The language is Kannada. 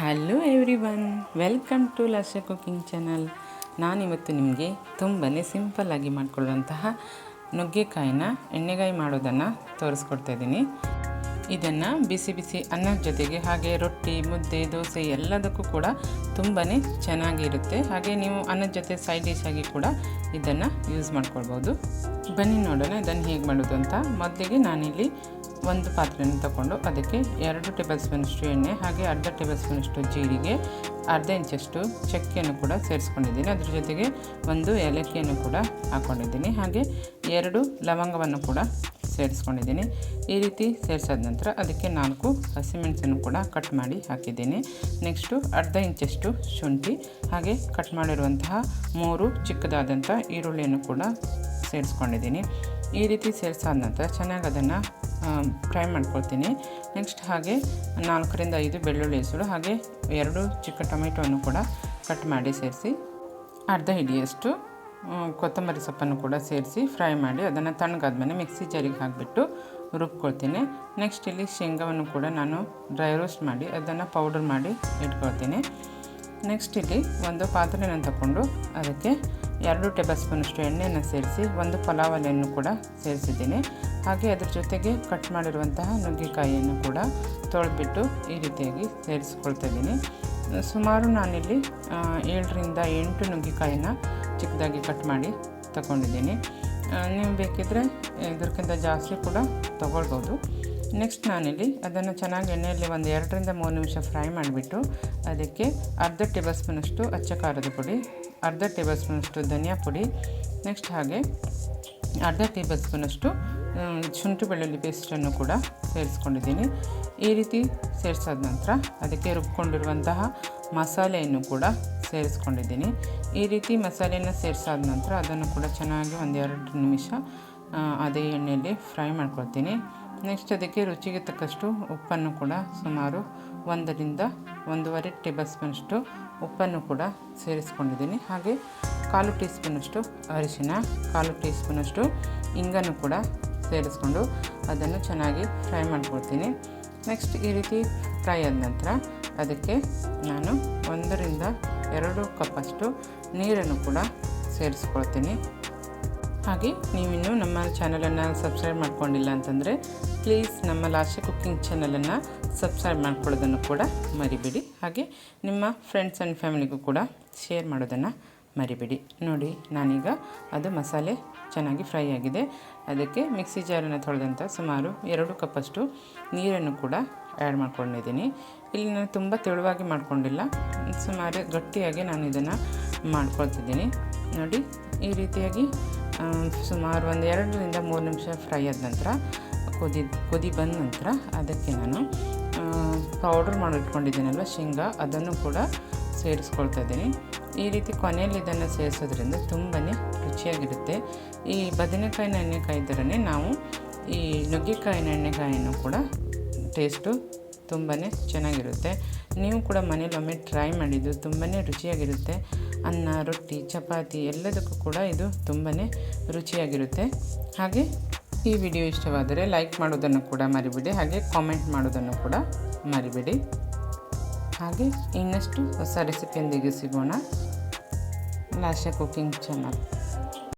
Hello everyone welcome to Lasha cooking channel ನಾನಿವತ್ತು ನಿಮಗೆ ತುಂಬಾ ಸಿಂಪಲ್ಲಾಗಿ ಮಾಡಿಕೊಳ್ಳುವಂತಹ ನುಗ್ಗೆಕಾಯಿನ ಎಣ್ಣೆಗಾಯಿ ಮಾಡೋದನ್ನು ತೋರಿಸ್ಕೊಡ್ತಾ ಇದ್ದೀನಿ. ಇದನ್ನು ಬಿಸಿ ಬಿಸಿ ಅನ್ನದ ಜೊತೆಗೆ ಹಾಗೆ ರೊಟ್ಟಿ, ಮುದ್ದೆ, ದೋಸೆ ಎಲ್ಲದಕ್ಕೂ ಕೂಡ ತುಂಬಾ ಚೆನ್ನಾಗಿರುತ್ತೆ ಹಾಗೆ ನೀವು ಅನ್ನದ ಜೊತೆ ಸೈಡ್ ಡಿಶ್ ಆಗಿ ಕೂಡ ಇದನ್ನು ಯೂಸ್ ಮಾಡ್ಕೊಳ್ಬೋದು. ಬನ್ನಿ ನೋಡೋಣ ಇದನ್ನು ಹೇಗೆ ಮಾಡೋದು ಅಂತ. ಮೊದಲಿಗೆ ನಾನಿಲ್ಲಿ ಒಂದು ಪಾತ್ರೆಯನ್ನು ತಗೊಂಡು ಅದಕ್ಕೆ ಎರಡು ಟೇಬಲ್ ಸ್ಪೂನಷ್ಟು ಎಣ್ಣೆ ಹಾಗೆ ಅರ್ಧ ಟೇಬಲ್ ಸ್ಪೂನಷ್ಟು ಜೀರಿಗೆ, ಅರ್ಧ ಇಂಚಷ್ಟು ಚಕ್ಕೆಯನ್ನು ಕೂಡ ಸೇರಿಸ್ಕೊಂಡಿದ್ದೀನಿ. ಅದ್ರ ಜೊತೆಗೆ ಒಂದು ಏಲಕ್ಕಿಯನ್ನು ಕೂಡ ಹಾಕ್ಕೊಂಡಿದ್ದೀನಿ ಹಾಗೆ ಎರಡು ಲವಂಗವನ್ನು ಕೂಡ ಸೇರಿಸ್ಕೊಂಡಿದ್ದೀನಿ. ಈ ರೀತಿ ಸೇರಿಸಾದ ನಂತರ ಅದಕ್ಕೆ ನಾಲ್ಕು ಹಸಿಮೆಣಸನ್ನು ಕೂಡ ಕಟ್ ಮಾಡಿ ಹಾಕಿದ್ದೀನಿ. ನೆಕ್ಸ್ಟು ಅರ್ಧ ಇಂಚಷ್ಟು ಶುಂಠಿ, ಹಾಗೆ ಕಟ್ ಮಾಡಿರುವಂತಹ ಮೂರು ಚಿಕ್ಕದಾದಂಥ ಈರುಳ್ಳಿಯನ್ನು ಕೂಡ ಸೇರಿಸ್ಕೊಂಡಿದ್ದೀನಿ. ಈ ರೀತಿ ಸೇರಿಸಾದ ನಂತರ ಚೆನ್ನಾಗಿ ಅದನ್ನು ಫ್ರೈ ಮಾಡ್ಕೊಳ್ತೀನಿ. ನೆಕ್ಸ್ಟ್ ಹಾಗೆ ನಾಲ್ಕರಿಂದ ಐದು ಬೆಳ್ಳುಳ್ಳಿ ಹೆಸರು, ಹಾಗೆ ಎರಡು ಚಿಕ್ಕ ಟೊಮೆಟೊವನ್ನು ಕೂಡ ಕಟ್ ಮಾಡಿ ಸೇರಿಸಿ, ಅರ್ಧ ಹಿಡಿಯಷ್ಟು ಕೊತ್ತಂಬರಿ ಸೊಪ್ಪನ್ನು ಕೂಡ ಸೇರಿಸಿ ಫ್ರೈ ಮಾಡಿ ಅದನ್ನು ತಣ್ಣಗಾದ್ಮೇಲೆ ಮಿಕ್ಸಿ ಜಾರಿಗೆ ಹಾಕಿಬಿಟ್ಟು ರುಬ್ಕೊಳ್ತೀನಿ. ನೆಕ್ಸ್ಟ್ ಇಲ್ಲಿ ಶೇಂಗಾವನ್ನು ಕೂಡ ನಾನು ಡ್ರೈ ರೋಸ್ಟ್ ಮಾಡಿ ಅದನ್ನು ಪೌಡರ್ ಮಾಡಿ ಇಟ್ಕೊಳ್ತೀನಿ. ನೆಕ್ಸ್ಟ್ ಇಲ್ಲಿ ಒಂದು ಪಾತ್ರೆಯನ್ನು ತಗೊಂಡು ಅದಕ್ಕೆ ಎರಡು ಟೇಬಲ್ ಸ್ಪೂನಷ್ಟು ಎಣ್ಣೆಯನ್ನು ಸೇರಿಸಿ ಒಂದು ಪಲಾವ್ ಎಲೆಯನ್ನು ಕೂಡ ಸೇರಿಸಿದ್ದೀನಿ. ಹಾಗೆ ಅದ್ರ ಜೊತೆಗೆ ಕಟ್ ಮಾಡಿರುವಂತಹ ನುಗ್ಗೆಕಾಯಿಯನ್ನು ಕೂಡ ತೊಳೆದ್ಬಿಟ್ಟು ಈ ರೀತಿಯಾಗಿ ಸೇರಿಸ್ಕೊಳ್ತಾ ಇದ್ದೀನಿ. ಸುಮಾರು ನಾನಿಲ್ಲಿ ಏಳರಿಂದ ಎಂಟು ನುಗ್ಗೆಕಾಯಿನ ಚಿಕ್ಕದಾಗಿ ಕಟ್ ಮಾಡಿ ತಗೊಂಡಿದ್ದೀನಿ. ನೀವು ಬೇಕಿದ್ದರೆ ಇದಕ್ಕಿಂತ ಜಾಸ್ತಿ ಕೂಡ ತೊಗೊಳ್ಬೋದು. ನೆಕ್ಸ್ಟ್ ನಾನಿಲ್ಲಿ ಅದನ್ನು ಚೆನ್ನಾಗಿ ಎಣ್ಣೆಯಲ್ಲಿ ಒಂದು ಎರಡರಿಂದ ಮೂರು ನಿಮಿಷ ಫ್ರೈ ಮಾಡಿಬಿಟ್ಟು, ಅದಕ್ಕೆ ಅರ್ಧ ಟೇಬಲ್ ಸ್ಪೂನಷ್ಟು ಅಚ್ಚ ಖಾರದ ಪುಡಿ ಅರ್ಧ ಟೇಬಲ್ ಸ್ಪೂನಷ್ಟು ಧನಿಯಾ ಪುಡಿ, ನೆಕ್ಸ್ಟ್ ಹಾಗೆ ಅರ್ಧ ಟೇಬಲ್ ಸ್ಪೂನಷ್ಟು ಶುಂಠಿ ಬೆಳ್ಳುಳ್ಳಿ ಪೇಸ್ಟನ್ನು ಕೂಡ ಸೇರಿಸ್ಕೊಂಡಿದ್ದೀನಿ. ಈ ರೀತಿ ಸೇರಿಸಾದ ನಂತರ ಅದಕ್ಕೆ ರುಬ್ಕೊಂಡಿರುವಂತಹ ಮಸಾಲೆಯನ್ನು ಕೂಡ ಸೇರಿಸ್ಕೊಂಡಿದ್ದೀನಿ. ಈ ರೀತಿ ಮಸಾಲೆಯನ್ನು ಸೇರಿಸಾದ ನಂತರ ಅದನ್ನು ಕೂಡ ಚೆನ್ನಾಗಿ ಒಂದೆರಡು ನಿಮಿಷ ಅದೇ ಎಣ್ಣೆಯಲ್ಲಿ ಫ್ರೈ ಮಾಡ್ಕೊಳ್ತೀನಿ. ನೆಕ್ಸ್ಟ್ ಅದಕ್ಕೆ ರುಚಿಗೆ ತಕ್ಕಷ್ಟು ಉಪ್ಪನ್ನು ಕೂಡ ಸುಮಾರು ಒಂದರಿಂದ ಒಂದೂವರೆ ಟೇಬಲ್ ಸ್ಪೂನಷ್ಟು ಉಪ್ಪನ್ನು ಕೂಡ ಸೇರಿಸ್ಕೊಂಡಿದ್ದೀನಿ. ಹಾಗೆ ಕಾಲು ಟೀ ಸ್ಪೂನಷ್ಟು ಅರಿಶಿನ, ಕಾಲು ಟೀ ಸ್ಪೂನಷ್ಟು ಇಂಗನ್ನು ಕೂಡ ಸೇರಿಸ್ಕೊಂಡು ಅದನ್ನು ಚೆನ್ನಾಗಿ ಫ್ರೈ ಮಾಡ್ಕೊಳ್ತೀನಿ. ನೆಕ್ಸ್ಟ್ ಈ ರೀತಿ ಫ್ರೈ ಆದ ನಂತರ ಅದಕ್ಕೆ ನಾನು ಒಂದರಿಂದ ಎರಡು ಕಪ್ಪಷ್ಟು ನೀರನ್ನು ಕೂಡ ಸೇರಿಸ್ಕೊಳ್ತೀನಿ. ಹಾಗೆ ನೀವಿನ್ನೂ ನಮ್ಮ ಚಾನಲನ್ನು ಸಬ್ಸ್ಕ್ರೈಬ್ ಮಾಡ್ಕೊಂಡಿಲ್ಲ ಅಂತಂದರೆ ಪ್ಲೀಸ್ ನಮ್ಮ ಲಾಶ ಕುಕ್ಕಿಂಗ್ ಚಾನಲನ್ನು ಸಬ್ಸ್ಕ್ರೈಬ್ ಮಾಡ್ಕೊಳ್ಳೋದನ್ನು ಕೂಡ ಮರಿಬೇಡಿ. ಹಾಗೆ ನಿಮ್ಮ ಫ್ರೆಂಡ್ಸ್ ಆ್ಯಂಡ್ ಫ್ಯಾಮಿಲಿಗೂ ಕೂಡ ಶೇರ್ ಮಾಡೋದನ್ನು ಮರಿಬೇಡಿ. ನೋಡಿ, ನಾನೀಗ ಅದು ಮಸಾಲೆ ಚೆನ್ನಾಗಿ ಫ್ರೈ ಆಗಿದೆ. ಅದಕ್ಕೆ ಮಿಕ್ಸಿ ಜಾರನ್ನು ತೊಳೆದಂಥ ಸುಮಾರು ಎರಡು ಕಪ್ಪಷ್ಟು ನೀರನ್ನು ಕೂಡ ಆ್ಯಡ್ ಮಾಡ್ಕೊಂಡಿದ್ದೀನಿ. ಇಲ್ಲಿ ನಾನು ತುಂಬ ತೆಳುವಾಗಿ ಮಾಡ್ಕೊಂಡಿಲ್ಲ. ಸುಮಾರು ಗಟ್ಟಿಯಾಗಿ ನಾನು ಇದನ್ನು ಮಾಡ್ಕೊಳ್ತಿದ್ದೀನಿ. ನೋಡಿ, ಈ ರೀತಿಯಾಗಿ ಸುಮಾರು ಒಂದು ಎರಡರಿಂದ ಮೂರು ನಿಮಿಷ ಫ್ರೈ ಆದ ನಂತರ, ಕುದಿ ಕುದಿ ಬಂದ ನಂತರ ಅದಕ್ಕೆ ನಾನು ಪೌಡ್ರ್ ಮಾಡಿಟ್ಕೊಂಡಿದ್ದೀನಲ್ವ, ಶೇಂಗಾ, ಅದನ್ನು ಕೂಡ ಸೇರಿಸ್ಕೊಳ್ತಾ ಇದ್ದೀನಿ. ಈ ರೀತಿ ಕೊನೆಯಲ್ಲಿ ಇದನ್ನು ಸೇರಿಸೋದ್ರಿಂದ ತುಂಬಾ ರುಚಿಯಾಗಿರುತ್ತೆ. ಈ ಬದನೆಕಾಯಿ ನೆಣ್ಣೆಕಾಯಿ ಥರನೇ ನಾವು ಈ ನುಗ್ಗೆಕಾಯಿ ನೆಣ್ಣೆಕಾಯಿನೂ ಕೂಡ ಟೇಸ್ಟು ತುಂಬಾ ಚೆನ್ನಾಗಿರುತ್ತೆ. ನೀವು ಕೂಡ ಮನೇಲಿ ಒಮ್ಮೆ ಟ್ರೈ ಮಾಡಿದ್ದು ತುಂಬಾ ರುಚಿಯಾಗಿರುತ್ತೆ. ಅನ್ನ, ರೊಟ್ಟಿ, ಚಪಾತಿ ಎಲ್ಲದಕ್ಕೂ ಕೂಡ ಇದು ತುಂಬಾ ರುಚಿಯಾಗಿರುತ್ತೆ. ಹಾಗೆ ಈ ವಿಡಿಯೋ ಇಷ್ಟವಾದರೆ ಲೈಕ್ ಮಾಡೋದನ್ನು ಕೂಡ ಮರಿಬೇಡಿ. ಹಾಗೆ ಕಾಮೆಂಟ್ ಮಾಡೋದನ್ನು ಕೂಡ ಮರಿಬೇಡಿ. ಹಾಗೆ ಇನ್ನಷ್ಟು ಹೊಸ ರೆಸಿಪಿಯೊಂದಿಗೆ ಸಿಗೋಣ. ಲಾಶ ಕುಕಿಂಗ್ ಚಾನಲ್